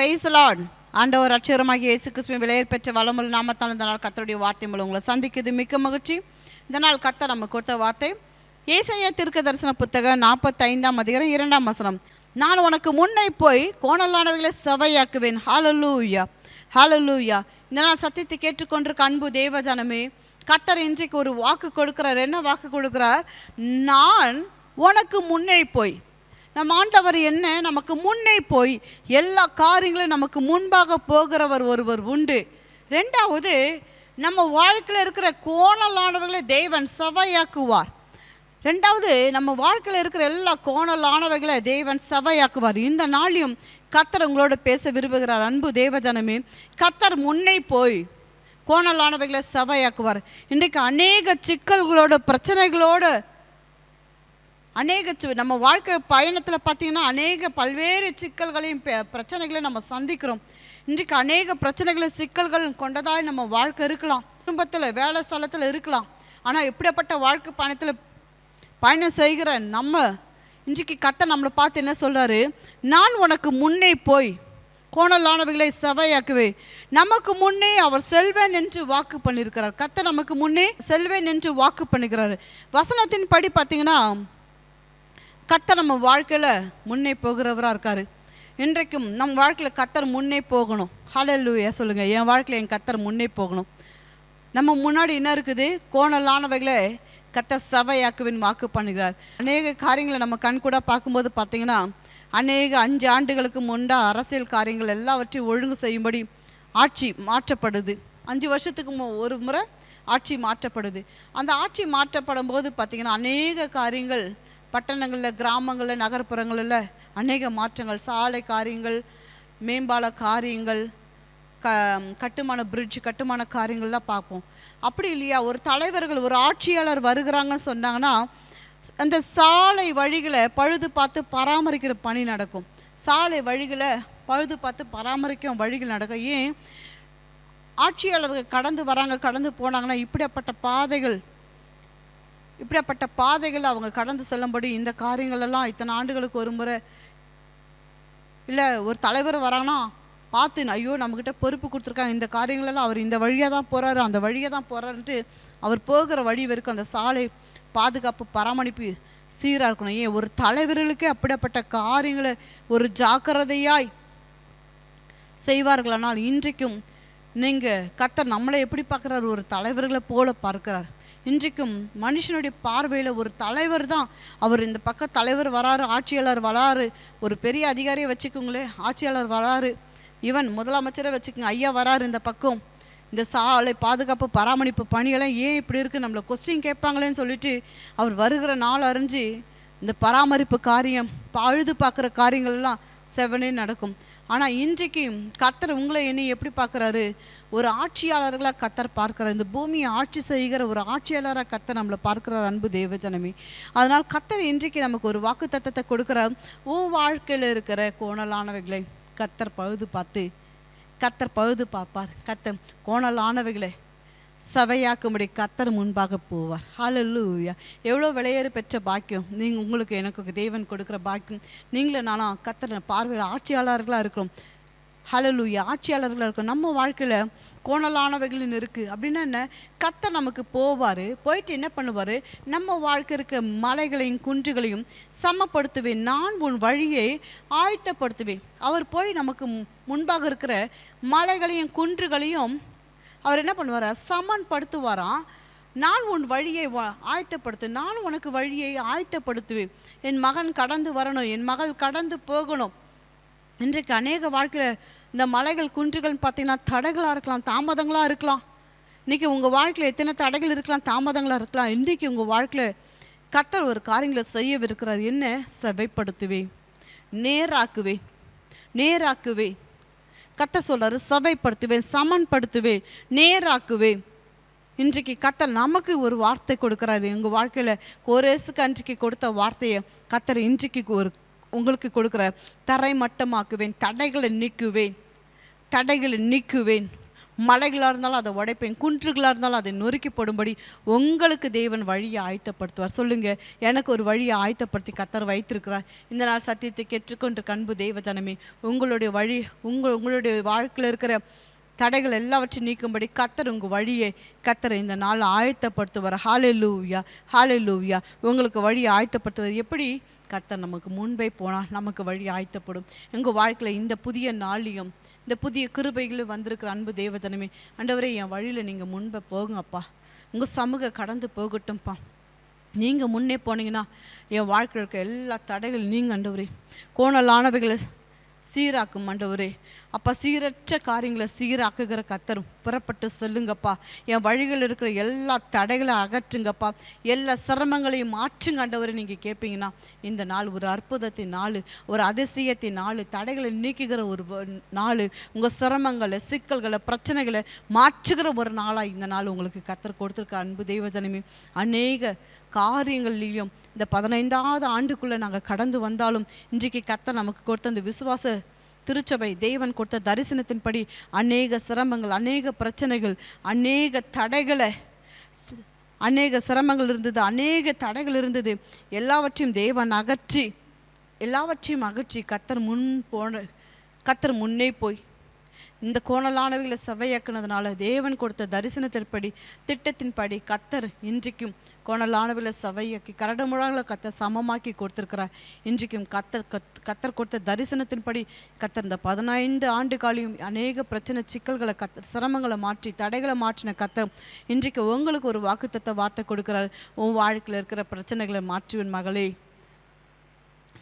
Price Lord ஆண்டவர் அச்சரமாகிய இயேசு கிறிஸ்துவின் விலையர் பெற்ற வளமுள்ள நாமத்தால் இந்த நாள் கத்தருடைய வார்த்தை மூலம் உங்களை சந்திக்குது மிக்க மகிழ்ச்சி. இந்த நாள் கத்த நம்ம கொடுத்த வார்த்தை ஏசைய திருக்க தரிசன புத்தகம் நாற்பத்தைந்தாம் அதிகாரம் இரண்டாம் வசனம். நான் உனக்கு முன்னே போய் கோணலானவைகளை செவையாக்குவேன். ஹாலலூயா ஹாலலூயா இந்த நாள் சத்தியத்தை கேட்டுக்கொண்டிருக்க அன்பு தேவஜனமே கத்தர் இன்றைக்கு ஒரு வாக்கு கொடுக்கிறார். என்ன வாக்கு கொடுக்கிறார்? நான் உனக்கு முன்னே போய் நம்ம ஆண்டவர் என்ன? நமக்கு முன்னே போய் எல்லா காரியங்களும் நமக்கு முன்பாக போகிறவர் ஒருவர் உண்டு. ரெண்டாவது நம்ம வாழ்க்கையில் இருக்கிற கோணலானவர்களை தேவன் சபையாக்குவார். ரெண்டாவது நம்ம வாழ்க்கையில் இருக்கிற எல்லா கோணலானவைகளை தேவன் சபையாக்குவார். இந்த நாளையும் கத்தர் உங்களோட பேச விரும்புகிறார். அன்பு தேவஜனமே கத்தர் முன்னே போய் கோணலானவைகளை சபையாக்குவார். இன்றைக்கு அநேக சிக்கல்களோட பிரச்சனைகளோடு அநேக நம்ம வாழ்க்கை பயணத்தில் பார்த்திங்கன்னா அநேக பல்வேறு சிக்கல்களையும் பிரச்சனைகளையும் நம்ம சந்திக்கிறோம். இன்றைக்கு அநேக பிரச்சனைகளை சிக்கல்கள் கொண்டதாக நம்ம வாழ்க்கை இருக்கலாம். குடும்பத்தில் வேலை ஸ்தலத்தில் இருக்கலாம். ஆனால் இப்படிப்பட்ட வாழ்க்கை பயணத்தில் பயணம் செய்கிற நம்ம இன்றைக்கு கத்த நம்மளை பார்த்து என்ன சொல்கிறாரு நான் உனக்கு முன்னே போய் கோணலானவைகளை செவையாக்குவே நமக்கு முன்னே அவர் செல்வேன் என்று வாக்கு பண்ணியிருக்கிறார். கத்த நமக்கு முன்னே செல்வேன் என்று வாக்கு பண்ணுகிறார் வசனத்தின் படி பார்த்தீங்கன்னா கத்தர் நம்ம வாழ்க்கையில் முன்னே போகிறவராக இருக்கார். இன்றைக்கும் நம் வாழ்க்கையில் கத்தர் முன்னே போகணும். ஹலல்லூயா சொல்லுங்கள் என் வாழ்க்கையில் என் கத்தர் முன்னே போகணும். நம்ம முன்னாடி என்ன இருக்குது? கோணலானவைகளை கத்த சபையாக்குவின் வாக்கு பண்ணுகிறார். அநேக காரியங்களை நம்ம கண் கூட பார்க்கும்போது பார்த்தீங்கன்னா அநேக அஞ்சு ஆண்டுகளுக்கு முண்டா அரசியல் காரியங்கள் எல்லாவற்றையும் ஒழுங்கு செய்யும்படி ஆட்சி மாற்றப்படுது. அஞ்சு வருஷத்துக்கு மு- ஒரு முறை ஆட்சி மாற்றப்படுது. அந்த ஆட்சி மாற்றப்படும் போது பார்த்திங்கன்னா அநேக காரியங்கள் பட்டணங்களில் கிராமங்களில் நகர்ப்புறங்களில் அநேக மாற்றங்கள். சாலை காரியங்கள் மேம்பால காரியங்கள் க கட்டுமான பிரிட்ஜ் கட்டுமான காரியங்கள்லாம் பார்ப்போம். அப்படி இல்லையா? ஒரு தலைவர்கள் ஒரு ஆட்சியாளர் வருகிறாங்கன்னு சொன்னாங்கன்னா அந்த சாலை வழிகளை பழுது பார்த்து பராமரிக்கிற பணி நடக்கும். சாலை வழிகளை பழுது பார்த்து பராமரிக்கும் வழிகள் நடக்கும் ஏன்? ஆட்சியாளர்கள் கடந்து வராங்க கடந்து போனாங்கன்னா இப்படிப்பட்ட பாதைகள் இப்படிப்பட்ட பாதைகள் அவங்க கடந்து செல்லும்படி இந்த காரியங்களெல்லாம் இத்தனை ஆண்டுகளுக்கு ஒரு முறை இல்லை ஒரு தலைவர் வராங்கன்னா பார்த்து ஐயோ நம்மக்கிட்ட பொறுப்பு கொடுத்துருக்காங்க. இந்த காரியங்களெல்லாம் அவர் இந்த வழியாக தான் போகிறாரு அந்த வழியாக தான் போகிறாருன்ட்டு அவர் போகிற வழி வரைக்கும் அந்த சாலை பாதுகாப்பு பராமரிப்பு சீராக இருக்கணும். ஏன்? ஒரு தலைவர்களுக்கே அப்படிப்பட்ட காரியங்களை ஒரு ஜாக்கிரதையாய் செய்வார்களானால் இன்றைக்கும் நீங்கள் கத்தர் நம்மளை எப்படி பார்க்குறாரு? ஒரு தலைவர்களை போல பார்க்கிறார். இன்றைக்கும் மனுஷனுடைய பார்வையில் ஒரு தலைவர் தான். அவர் இந்த பக்கம் தலைவர் வராரு ஆட்சியாளர் வராரு. ஒரு பெரிய அதிகாரியை வச்சுக்கோங்களே ஆட்சியாளர் வராரு. இவன் முதலமைச்சரை வச்சுக்கோங்க ஐயா வராரு இந்த பக்கம். இந்த சாலை பாதுகாப்பு பராமரிப்பு பணியெல்லாம் ஏன் இப்படி இருக்குது நம்மளை கொஸ்டின் கேட்பாங்களேன்னு சொல்லிட்டு அவர் வருகிற நாள் அறிஞ்சு இந்த பராமரிப்பு காரியம் பழுது பார்க்குற காரியங்கள் எல்லாம் செவனே நடக்கும். ஆனால் இன்றைக்கு கத்தர் உங்களை என்னை எப்படி பார்க்குறாரு? ஒரு ஆட்சியாளர்களாக கத்தர் பார்க்கிறார். இந்த பூமியை ஆட்சி செய்கிற ஒரு ஆட்சியாளராக கத்தர் நம்மளை பார்க்கிறார் அன்பு தேவஜனமே. அதனால் கத்தர் இன்றைக்கு நமக்கு ஒரு வாக்கு தத்தத்தை கொடுக்குறார். உன் வாழ்க்கையில் இருக்கிற கோணலானவைகளை கத்தர் பழுது பார்த்து கத்தர் பழுது பார்ப்பார். கத்தர் கோணலானவைகளை சபையாக்கும்படி கத்தர் முன்பாக போவார். ஹalleluya எவ்வளோ விளையேறு பெற்ற பாக்கியம். நீங்கள் உங்களுக்கு எனக்கு தேவன் கொடுக்குற பாக்கியம். நீங்களும் நானும் கத்தர் பார்வையில் ஆட்சியாளர்களாக இருக்கிறோம். ஹலலூயா ஆட்சியாளர்களாக இருக்கும் நம்ம வாழ்க்கையில் கோணலானவைகள்னு இருக்குது அப்படின்னா என்ன? கத்தர் நமக்கு போவார். போயிட்டு என்ன பண்ணுவார்? நம்ம வாழ்க்கை இருக்க மலைகளையும் குன்றுகளையும் சமப்படுத்துவேன். நான் உன் வழியை ஆயத்தப்படுத்துவேன். அவர் போய் நமக்கு முன்பாக இருக்கிற மலைகளையும் குன்றுகளையும் அவர் என்ன பண்ணுவார்? சமன்படுத்துவாராம். நான் உன் வழியை ஆயத்தப்படுத்து நான் உனக்கு வழியை ஆயத்தப்படுத்துவேன். என் மகன் கடந்து வரணும் என் மகள் கடந்து போகணும். இன்றைக்கு அநேக வாழ்க்கையில் இந்த மலைகள் குன்றுகள் பார்த்தீங்கன்னா தடைகளாக இருக்கலாம் தாமதங்களாக இருக்கலாம். இன்றைக்கி உங்கள் வாழ்க்கையில் எத்தனை தடைகள் இருக்கலாம் தாமதங்களாக இருக்கலாம். இன்றைக்கி உங்கள் வாழ்க்கையில் கத்தர் ஒரு காரியங்களை செய்யவிருக்கிறார். என்ன? செவைப்படுத்துவேன். நேராக்குவேன். நேராக்குவேன். கத்த சொல்கிறாரு சபைப்படுத்துவேன் சமன்படுத்துவேன் நேராக்குவேன். இன்றைக்கு கத்தர் நமக்கு ஒரு வார்த்தை கொடுக்குறாரு. எங்கள் வாழ்க்கையில் கோரேசுக்கு அன்றைக்கு கொடுத்த வார்த்தையை கத்தர் இன்றைக்கு ஒரு உங்களுக்கு கொடுக்குற தரை மட்டமாக்குவேன் தடைகளை நீக்குவேன் தடைகளை நீக்குவேன். மலைகளாக இருந்தாலும் அதை உடைப்பேன் குன்றுகளாக இருந்தாலும் அதை நொறுக்கி போடும்படி உங்களுக்கு தேவன் வழியை ஆயத்தப்படுத்துவார். சொல்லுங்கள் எனக்கு ஒரு வழியை ஆயத்தப்படுத்தி கத்தர் வைத்திருக்கிறார். இந்த நாள் சத்தியத்தை கெற்றுக்கொண்டு கண்பு தேவ ஜனமே உங்களுடைய வழி உங்கள் உங்களுடைய வாழ்க்கையில் இருக்கிற தடைகள் எல்லாவற்றையும் நீக்கும்படி கத்தர் உங்கள் வழியை கத்தரை இந்த நாள் ஆயத்தப்படுத்துவார். ஹாலே லூவியா ஹாலே லூவியா உங்களுக்கு வழியை ஆயத்தப்படுத்துவார். எப்படி? கத்தர் நமக்கு முன்பே போனால் நமக்கு வழி ஆயத்தப்படும். எங்கள் வாழ்க்கையில் இந்த புதிய நாளையும் இந்த புதிய கிருபைகளும் வந்திருக்கிற அன்பு தேவதனமே ஆண்டவரே என் வழியில் நீங்கள் முன்பே போகுங்கப்பா. உங்கள் சமூக கடந்து போகட்டும்ப்பா நீங்கள் முன்னே போனீங்கன்னா என் வாழ்க்கையில் இருக்க எல்லா தடைகளும் நீங்கள் ஆண்டவரே கோணலானவைகளை சீராக்கும் ஆண்டவரே. அப்பா சீரற்ற காரியங்களை சீராக்குகிற கத்தரும் புறப்பட்டு செல்லுங்கப்பா. என் வழிகள் இருக்கிற எல்லா தடைகளை அகற்றுங்கப்பா. எல்லா சிரமங்களையும் மாற்றுங்க ஆண்டவரை நீங்கள் கேட்பீங்கன்னா இந்த நாள் ஒரு அற்புதத்தின் நாள் ஒரு அதிசயத்தின் நாள் தடைகளை நீக்குகிற ஒரு நாள் உங்கள் சிரமங்களை சிக்கல்களை பிரச்சனைகளை மாற்றுகிற ஒரு நாளாக இந்த நாள் உங்களுக்கு கத்தர் கொடுத்துருக்க அன்பு தெய்வஜனமே அநேக காரியங்கள்லையும் இந்த பதினைந்தாவது ஆண்டுக்குள்ளே நாங்கள் கடந்து வந்தாலும் இன்றைக்கு கத்த நமக்கு கொடுத்த அந்த விசுவாச திருச்சபை தேவன் கொடுத்த தரிசனத்தின்படி அநேக சிரமங்கள் அநேக பிரச்சனைகள் அநேக தடைகளை அநேக சிரமங்கள் இருந்தது அநேக தடைகள் இருந்தது. எல்லாவற்றையும் தேவன் அகற்றி எல்லாவற்றையும் அகற்றி கத்தர் முன் போன கத்தர் முன்னே போய் இந்த கோணலானவைகளை செவ்வையாக்குனதுனால தேவன் கொடுத்த தரிசனத்தின்படி திட்டத்தின்படி கத்தர் இன்றைக்கும் கோணலானவைகளை செவ்வையாக்கி கரடுமுழாங்களை கத்தர் சமமாக்கி கொடுத்துருக்கிறார். இன்றைக்கும் கத்தர் கத் கத்தர் கொடுத்த தரிசனத்தின்படி கத்தர் இந்த பதினைந்து ஆண்டு காலையும் அநேக பிரச்சனை சிக்கல்களை கத்தர் சிரமங்களை மாற்றி தடைகளை மாற்றின கத்தர் இன்றைக்கு உங்களுக்கு ஒரு வாக்குத்தத்த வார்த்தை கொடுக்குறார். உன் வாழ்க்கையில் இருக்கிற பிரச்சனைகளை மாற்றுவேன் மகளே.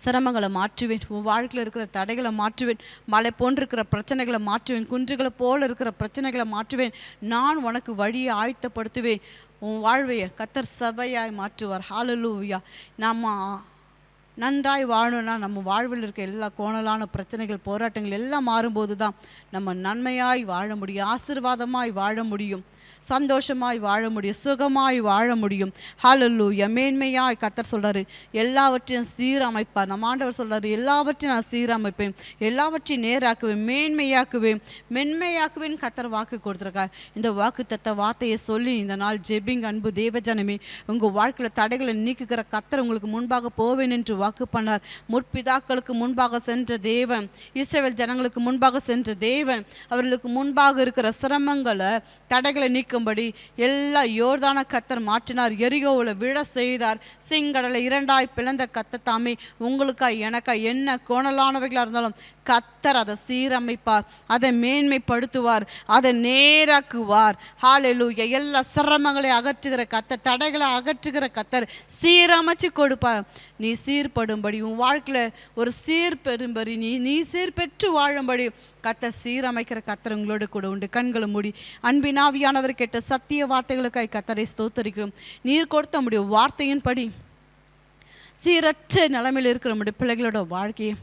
சிரமங்களை மாற்றுவேன். உன் வாழ்க்கையில் இருக்கிற தடைகளை மாற்றுவேன். மலை போன்றிருக்கிற பிரச்சனைகளை மாற்றுவேன். குன்றுகளை போல் இருக்கிற பிரச்சனைகளை மாற்றுவேன். நான் உனக்கு வழியை ஆயத்தப்படுத்துவேன். உன் வாழ்வையை கத்தர் சபையாய் மாற்றுவார். ஹாலலூவியா நம்ம நன்றாய் வாழணும்னா நம்ம வாழ்வில் இருக்க எல்லா கோணலான பிரச்சனைகள் போராட்டங்கள் எல்லாம் மாறும்போது தான் நம்ம நன்மையாய் வாழ முடியும். ஆசீர்வாதமாய் வாழ முடியும். சந்தோஷமாய் வாழ முடியும் சுகமாய் வாழ முடியும். ஹalleluya மேன்மையாய் கத்தர் சொல்கிறாரு எல்லாவற்றையும் சீரமைப்பார். நம்ம ஆண்டவர் சொல்கிறாரு எல்லாவற்றையும் நான் சீரமைப்பேன் எல்லாவற்றையும் நேராக்குவேன் மேன்மையாக்குவேன் மென்மையாக்குவேன் கத்தர் வாக்கு கொடுத்துருக்கார். இந்த வாக்கு தத்த வார்த்தையை சொல்லி இந்த நாள் ஜெபிங் அன்பு தேவஜனமே. உங்கள் வாழ்க்கையில் தடைகளை நீக்குகிற கத்தர் உங்களுக்கு முன்பாக போவேன் என்று வாக்கு பண்ணார். முற்பிதாக்களுக்கு முன்பாக சென்ற தேவன் இஸ்ரேல் ஜனங்களுக்கு முன்பாக சென்ற தேவன் அவர்களுக்கு முன்பாக இருக்கிற சிரமங்களை தடைகளை நீக்கும்படி எல்லா யோர்தான கத்தர் மாற்றினார். எரியோவில் விழ செய்தார். செங்கடலை இரண்டாய் பிளந்த கத்த தாமே உங்களுக்கா எனக்கா என்ன கோணலானவைகளாக இருந்தாலும் கத்தர் அதை சீரமைப்பார் அதை மேன்மைப்படுத்துவார் அதை நேராக்குவார். ஹாலெலூய எல்லா சிரமங்களை அகற்றுகிற கத்தர் தடைகளை அகற்றுகிற கத்தர் சீரமைச்சு கொடுப்பார். நீ சீர்படும்படி உன் வாழ்க்கையில் ஒரு சீர் பெறும்படி நீ நீ சீர் பெற்று வாழும்படி கத்தர் சீரமைக்கிற கத்தர் உங்களோடு கூட உண்டு. கண்களை மூடி அன்பினாவியானவர் கேட்ட சத்திய வார்த்தைகளுக்காய் கத்தரை ஸ்தோத்தரிக்கிறோம். நீர் கொடுத்த நம்முடைய வார்த்தையின்படி சீரற்ற நிலைமையில் இருக்கிற நம்முடைய பிள்ளைகளோட வாழ்க்கையை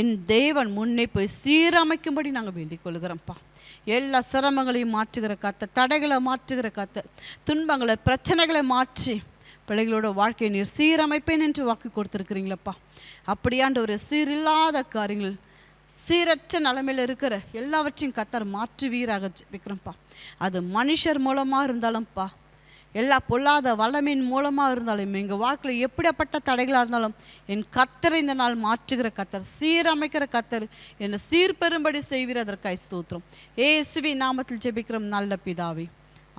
என் தேவன் முன்னே போய் சீரமைக்கும்படி நாங்கள் வேண்டிக் கொள்கிறோம்ப்பா. எல்லா சிரமங்களையும் மாற்றுகிற கத்த தடைகளை மாற்றுகிற கத்த துன்பங்களை பிரச்சனைகளை மாற்றி பிள்ளைகளோட வாழ்க்கையை நீர் சீரமைப்பேன் என்று வாக்கு கொடுத்துருக்கிறீங்களப்பா. அப்படியாண்ட ஒரு சீரில்லாத காரியங்கள் சீரற்ற நிலமையில் இருக்கிற எல்லாவற்றையும் கத்தர் மாற்றுவீராக விக்ரம்ப்பா. அது மனுஷர் மூலமாக இருந்தாலும்ப்பா எல்லா பொல்லாத வல்லமையின் மூலமாக இருந்தாலும் எங்கள் வாழ்க்கையில் எப்படிப்பட்ட தடைகளாக இருந்தாலும் என் கத்தரை இந்த நாள் மாற்றுகிற கத்தர் சீரமைக்கிற கத்தர் என்னை சீர்பெரும்படி செய்வீர் அதற்காய் ஸ்தோத்திரம். ஏசுவி நாமத்தில் ஜெபிக்கிறோம் நல்ல பிதாவே.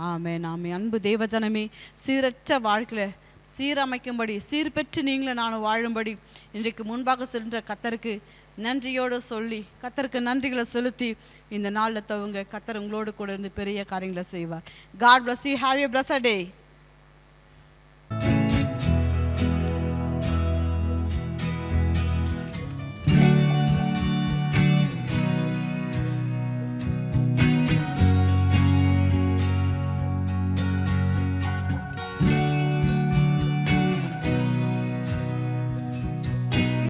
ஆமே நாமே அன்பு தேவஜனமே சீரற்ற வாழ்க்கையில் சீரமைக்கும்படி சீர்பெற்று நீங்களும் நானும் வாழும்படி இன்றைக்கு முன்பாக சென்ற கத்தருக்கு நன்றியோடு சொல்லி கத்தருக்கு நன்றிகளை செலுத்தி இந்த நாளில் தவங்க கத்தர் உங்களோடு கூட இருந்து பெரிய காரியங்களை செய்வார். God bless you have a bless a day